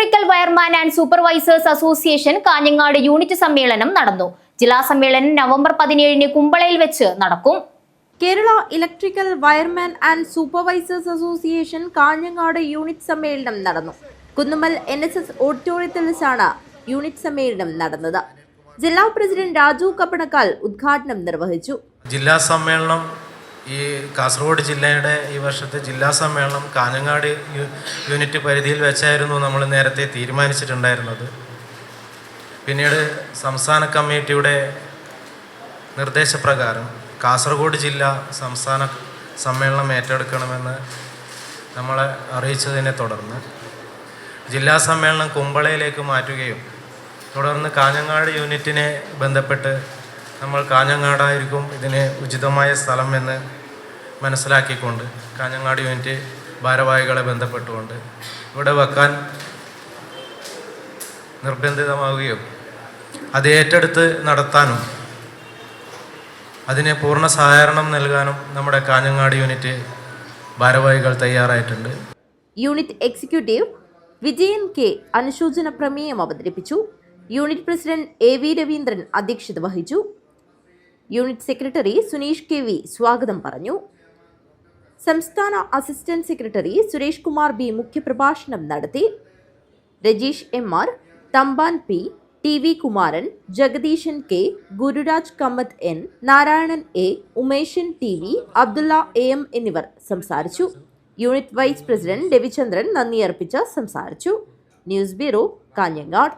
Electrical wireman and supervisors association Kanhangad unit സമ്മേളനം നടന്നു. ജില്ലാ സമ്മേളനം നവംബർ പതിനേഴിന് കുമ്പളയിൽ വെച്ച് നടക്കും. Kerala electrical wireman and supervisors association Kanhangad unit സമ്മേളനം നടന്നു. കുന്നുമൽ എൻ എസ് എസ് ഓഡിറ്റോറിയത്തിൽ വെച്ചാണ് യൂണിറ്റ് സമ്മേളനം നടന്നത്. ജില്ലാ പ്രസിഡന്റ് രാജു കപ്പണക്കാൽ ഉദ്ഘാടനം നിർവഹിച്ചു. ജില്ലാ സമ്മേളനം ഈ കാസർഗോഡ് ജില്ലയുടെ ഈ വർഷത്തെ ജില്ലാ സമ്മേളനം കാഞ്ഞങ്ങാട് യൂണിറ്റ് പരിധിയിൽ വെച്ചായിരുന്നു നമ്മൾ നേരത്തെ തീരുമാനിച്ചിട്ടുണ്ടായിരുന്നത്. പിന്നീട് സംസ്ഥാന കമ്മിറ്റിയുടെ നിർദ്ദേശപ്രകാരം കാസർഗോഡ് ജില്ല സംസ്ഥാന സമ്മേളനം ഏറ്റെടുക്കണമെന്ന് നമ്മളെ അറിയിച്ചതിനെ തുടർന്ന് ജില്ലാ സമ്മേളനം കുമ്പളയിലേക്ക് മാറ്റുകയും തുടർന്ന് കാഞ്ഞങ്ങാട് യൂണിറ്റിനെ ബന്ധപ്പെട്ട് നമ്മൾ കാഞ്ഞങ്ങാടായിരിക്കും ഇതിന് ഉചിതമായ സ്ഥലം എന്ന് മനസ്സിലാക്കിക്കൊണ്ട് കാഞ്ഞങ്ങാട് യൂണിറ്റ് ഭാരവാഹികളെ ബന്ധപ്പെട്ടുകൊണ്ട് ഇവിടെ വെക്കാൻ നിർബന്ധിതമാവുകയും അത് ഏറ്റെടുത്ത് നടത്താനും അതിന് പൂർണ സഹകരണം നൽകാനും നമ്മുടെ കാഞ്ഞങ്ങാട് യൂണിറ്റ് ഭാരവാഹികൾ തയ്യാറായിട്ടുണ്ട്. യൂണിറ്റ് എക്സിക്യൂട്ടീവ് വിജയൻ കെ അനുശോചന പ്രമേയം അവതരിപ്പിച്ചു. Unit president A V Raveendran അധ്യക്ഷത വഹിച്ചു. Unit secretary Suneesh K V സ്വാഗതം പറഞ്ഞു. സംസ്ഥാന assistant secretary Suresh Kumar B മുഖ്യപ്രഭാഷണം നടത്തി. Rajeesh M R Thampan P T V Kumaran Jagadeeshan K Gururaj Kamath N Narayanan A Umeshan T V Abdulla A M എന്നിവർ സംസാരിച്ചു. Unit vice president Ravichandran നന്ദി അർപ്പിച്ച് സംസാരിച്ചു. News bureau Kanhangad.